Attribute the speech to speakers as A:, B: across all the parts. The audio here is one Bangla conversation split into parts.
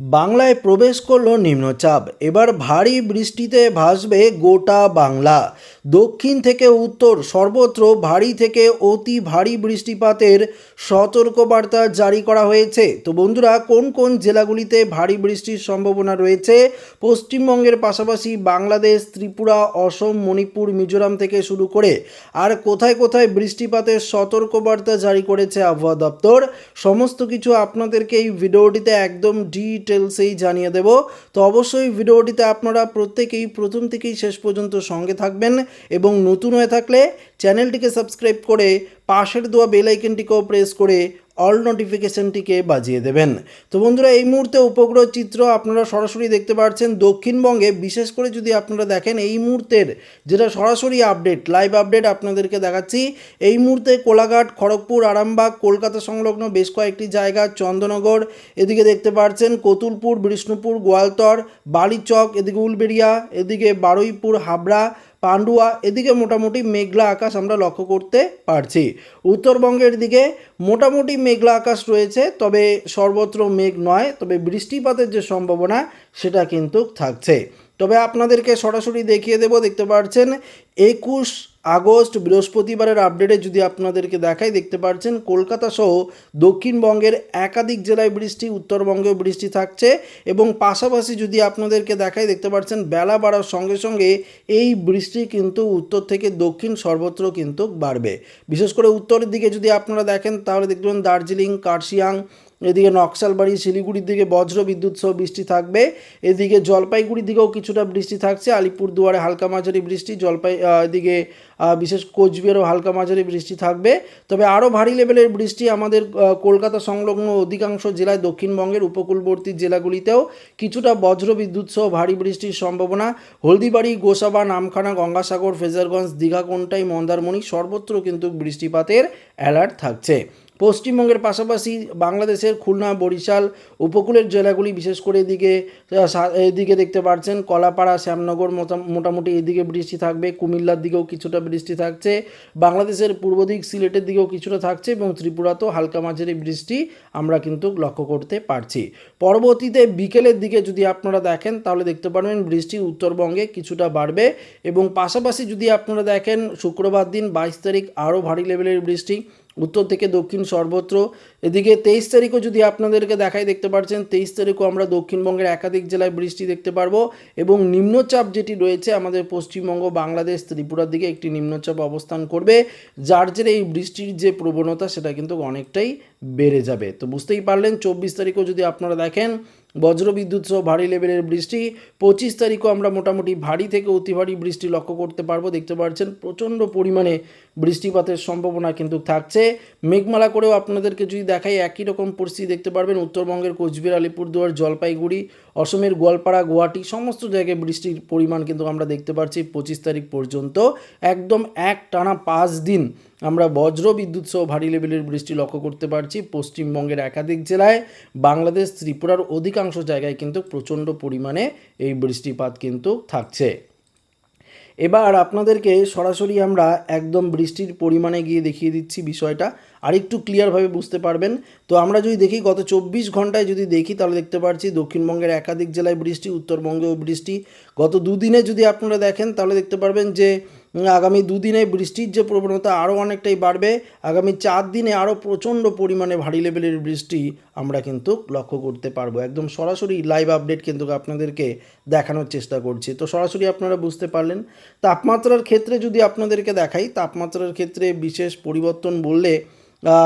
A: বাংলায় প্রবেশ করল নিম্নচাপ। এবার ভারী বৃষ্টিতে ভাসবে গোটা বাংলা। দক্ষিণ থেকে উত্তর সর্বত্র ভারী থেকে অতি ভারী বৃষ্টিপাতের সতর্কবার্তা জারি করা হয়েছে। তো বন্ধুরা, কোন কোন জেলাগুলিতে ভারী বৃষ্টির সম্ভাবনা রয়েছে? পশ্চিমবঙ্গের পাশাপাশি বাংলাদেশ, ত্রিপুরা, অসম, মণিপুর, মিজোরাম থেকে শুরু করে আর কোথায় কোথায় বৃষ্টিপাতের সতর্কবার্তা জারি করেছে আবহাওয়া দপ্তর? সমস্ত কিছু আপনাদেরকে এই ভিডিওটিতে একদম ডিটেলসেই জানিয়ে দেব। তো অবশ্যই ভিডিওটিতে আপনারা প্রত্যেকেই প্রথম থেকেই শেষ পর্যন্ত সঙ্গে থাকবেন এবং নতুন হয়ে থাকলে চ্যানেলটিকে সাবস্ক্রাইব করে পাশের দেওয়া বেল আইকনটিকেও প্রেস করে অল নোটিফিকেশনটিকে বাজিয়ে দেবেন। তো বন্ধুরা, এই মুহূর্তে উপগ্রহ চিত্র আপনারা সরাসরি দেখতে পাচ্ছেন। দক্ষিণবঙ্গে বিশেষ করে যদি আপনারা দেখেন, এই মুহূর্তের যেটা সরাসরি আপডেট লাইভ আপডেট আপনাদেরকে দেখাচ্ছি, এই মুহূর্তে কোলাঘাট, খড়গপুর, আরামবাগ, কলকাতা সংলগ্ন বেশ কয়েকটি জায়গা চন্দ্রনগর এদিকে দেখতে পাচ্ছেন কতুলপুর, বিষ্ণুপুর, গোয়ালতর, বালিচক, এদিকে উলবেড়িয়া, এদিকে বারুইপুর, হাবড়া পান্ডুয়া, এদিকে মোটামুটি মেঘলা আকাশ আমরা লক্ষ্য করতে পারছি। উত্তরবঙ্গের দিকে মোটামুটি মেঘলা আকাশ রয়েছে, তবে সর্বত্র মেঘ নয়, তবে বৃষ্টিপাতের যে সম্ভাবনা, সেটা কিন্তু থাকছে। তবে আপনাদেরকে সরাসরি দেখিয়ে দেব, দেখতে পাচ্ছেন একুশ আগস্ট বৃহস্পতিবারের আপডেটে যদি আপনাদেরকে দেখাই, দেখতে পাচ্ছেন কলকাতা সহ দক্ষিণবঙ্গের একাধিক জেলায় বৃষ্টি, উত্তরবঙ্গেও বৃষ্টি থাকছে এবং পাশাপাশি যদি আপনাদেরকে দেখাই, দেখতে পাচ্ছেন বেলা বাড়ার সঙ্গে সঙ্গে এই বৃষ্টি কিন্তু উত্তর থেকে দক্ষিণ সর্বত্র কিন্তু বাড়বে। বিশেষ করে উত্তরের দিকে যদি আপনারা দেখেন, তাহলে দেখতে পাবেন দার্জিলিং, কার্শিয়াং এদিকে নকশালবাড়ি, শিলিগুড়ির দিকে বজ্র বিদ্যুৎ সহ বৃষ্টি থাকবে। এদিকে জলপাইগুড়ির দিকেও কিছুটা বৃষ্টি থাকছে। আলিপুরদুয়ারে হালকা মাঝারি বৃষ্টি, জলপাই এদিকে বিশেষ কোচবিহারও হালকা মাঝারি বৃষ্টি থাকবে। তবে আরও ভারী লেভেলের বৃষ্টি আমাদের কলকাতা সংলগ্ন অধিকাংশ জেলায় দক্ষিণবঙ্গের উপকূলবর্তী জেলাগুলিতেও কিছুটা বজ্র বিদ্যুৎ সহ ভারী বৃষ্টির সম্ভাবনা। হলদিবাড়ি, গোসাবা, নামখানা, গঙ্গাসাগর, ফেজারগঞ্জ, দীঘা, কোনটাই, মন্দারমণি সর্বত্র কিন্তু বৃষ্টিপাতের অ্যালার্ট থাকছে। পশ্চিমবঙ্গের পাশাপাশি বাংলাদেশের খুলনা, বরিশাল উপকূলের জেলাগুলি বিশেষ করে এদিকে এদিকে দেখতে পাচ্ছেন কলাপাড়া, শ্যামনগর মোটা- মোটামুটি এদিকে বৃষ্টি থাকবে, কুমিল্লার দিকেও কিছুটা বৃষ্টি থাকছে, বাংলাদেশের পূর্ব দিক সিলেটের দিকেও কিছুটা থাকছে এবং ত্রিপুরাতেও হালকা মাঝারি বৃষ্টি আমরা কিন্তু লক্ষ্য করতে পারছি। পরবর্তীতে বিকেলের দিকে যদি আপনারা দেখেন, তাহলে দেখতে পারবেন বৃষ্টি উত্তরবঙ্গে কিছুটা বাড়বে এবং পাশাপাশি যদি আপনারা দেখেন, শুক্রবার দিন বাইশ তারিখ আরও ভারী লেভেলের বৃষ্টি উত্তর থেকে দক্ষিণ সর্বত্র। এদিকে তেইশ তারিখও যদি আপনাদেরকে দেখাই দেখতে পাচ্ছেন তেইশ তারিখও আমরা দক্ষিণবঙ্গের একাধিক জেলায় বৃষ্টি দেখতে পারব এবং নিম্নচাপ যেটি রয়েছে আমাদের পশ্চিমবঙ্গ, বাংলাদেশ, ত্রিপুরার দিকে একটি নিম্নচাপ অবস্থান করবে, যার জেরে এই বৃষ্টির যে প্রবণতা, সেটা কিন্তু অনেকটাই বেড়ে যাবে। তো বুঝতেই পারলেন, চব্বিশ তারিখও যদি আপনারা দেখেন বজ্রবিদ্যুৎ সহ ভারী লেভেলের বৃষ্টি। পঁচিশ তারিখও আমরা মোটামুটি ভারী থেকে অতি ভারী বৃষ্টি লক্ষ্য করতে পারব। দেখতে পাচ্ছেন, প্রচণ্ড পরিমাণে বৃষ্টিপাতের সম্ভাবনা কিন্তু থাকছে। মেঘমালা করেও আপনাদেরকে যদি দেখাই, একই রকম পরিস্থিতি দেখতে পারবেন। উত্তরবঙ্গের কোচবিহার, আলিপুরদুয়ার, জলপাইগুড়ি, অসমের গোয়ালপাড়া, গুয়াহাটি, সমস্ত জায়গায় বৃষ্টির পরিমাণ কিন্তু আমরা দেখতে পাচ্ছি পঁচিশ তারিখ পর্যন্ত। একদম এক টানা পাঁচ দিন আমরা বজ্র বিদ্যুৎ সহ ভারী লেভেলের বৃষ্টি লক্ষ্য করতে পারছি পশ্চিমবঙ্গের একাধিক জেলায়। বাংলাদেশ, ত্রিপুরার অধিকাংশ জায়গায় কিন্তু প্রচণ্ড পরিমাণে এই বৃষ্টিপাত কিন্তু থাকছে। এবার আপনাদেরকে সরাসরি আমরা একদম বৃষ্টির পরিমাণে গিয়ে দেখিয়ে দিচ্ছি বিষয়টা। আরেকটু ক্লিয়ারভাবে বুঝতে পারবেন। তো আমরা যদি দেখি, গত চব্বিশ ঘন্টায় যদি দেখি, তাহলে দেখতে পাচ্ছি দক্ষিণবঙ্গের একাধিক জেলায় বৃষ্টি, উত্তরবঙ্গেও বৃষ্টি। গত দুদিনে যদি আপনারা দেখেন, তাহলে দেখতে পারবেন যে আগামী দুদিনে বৃষ্টির যে প্রবণতা আরও অনেকটাই বাড়বে, আগামী চার দিনে আরও প্রচণ্ড পরিমাণে ভারী লেভেলের বৃষ্টি আমরা কিন্তু লক্ষ্য করতে পারব। একদম সরাসরি লাইভ আপডেট কিন্তু আপনাদেরকে দেখানোর চেষ্টা করছি। তো সরাসরি আপনারা বুঝতে পারলেন, তাপমাত্রার ক্ষেত্রে যদি আপনাদেরকে দেখাই, তাপমাত্রার ক্ষেত্রে বিশেষ পরিবর্তন বললে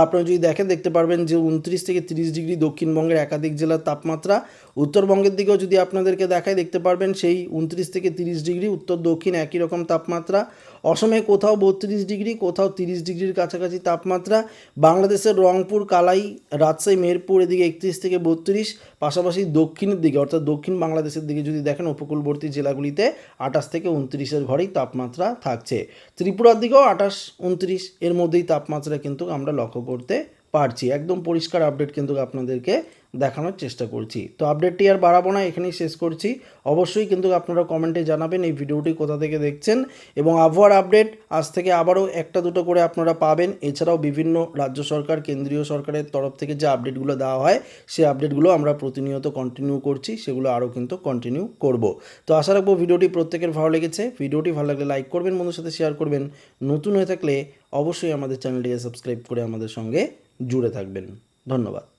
A: আপনারা যদি দেখেন, দেখতে পারবেন যে উনত্রিশ থেকে তিরিশ ডিগ্রি দক্ষিণবঙ্গের একাধিক জেলার তাপমাত্রা। উত্তরবঙ্গের দিকেও যদি আপনাদেরকে দেখায় দেখতে পারবেন সেই উনত্রিশ থেকে তিরিশ ডিগ্রি, উত্তর দক্ষিণ একই রকম তাপমাত্রা। অসমে কোথাও বত্রিশ ডিগ্রি, কোথাও তিরিশ ডিগ্রির কাছাকাছি তাপমাত্রা। বাংলাদেশের রংপুর, কালাই, রাজশাহী, মেহেরপুর, এদিকে একত্রিশ থেকে বত্রিশ। পাশাপাশি দক্ষিণের দিকে, অর্থাৎ দক্ষিণ বাংলাদেশের দিকে যদি দেখেন, উপকূলবর্তী জেলাগুলিতে আঠাশ থেকে উনত্রিশের ঘরেই তাপমাত্রা থাকছে। ত্রিপুরার দিকেও আঠাশ, উনত্রিশ, এর মধ্যেই তাপমাত্রা কিন্তু আমরা লক্ষ্য করতে পারছি। একদম পরিষ্কার আপডেট কিন্তু আপনাদেরকে দেখানোর চেষ্টা করছি। তো আপডেটটি আর বাড়াবো না, এখানেই শেষ করছি। অবশ্যই কিন্তু আপনারা কমেন্টে জানাবেন এই ভিডিওটি কোথা থেকে দেখছেন এবং আবহাওয়ার আপডেট আজ থেকে আবারও একটা দুটো করে আপনারা পাবেন। এছাড়াও বিভিন্ন রাজ্য সরকার, কেন্দ্রীয় সরকারের তরফ থেকে যে আপডেটগুলো দেওয়া হয় সেই আপডেটগুলো আমরা প্রতিনিয়ত কন্টিনিউ করছি, সেগুলো আরও কিন্তু কন্টিনিউ করব। তো আশা রাখব ভিডিওটি প্রত্যেকের ভালো লেগেছে। ভিডিওটি ভালো লাগলে লাইক করবেন বন্ধুর সাথে শেয়ার করবেন। নতুন হয়ে থাকলে অবশ্যই আমাদের চ্যানেলটিকে সাবস্ক্রাইব করে আমাদের সঙ্গে জুড়ে থাকবেন। ধন্যবাদ।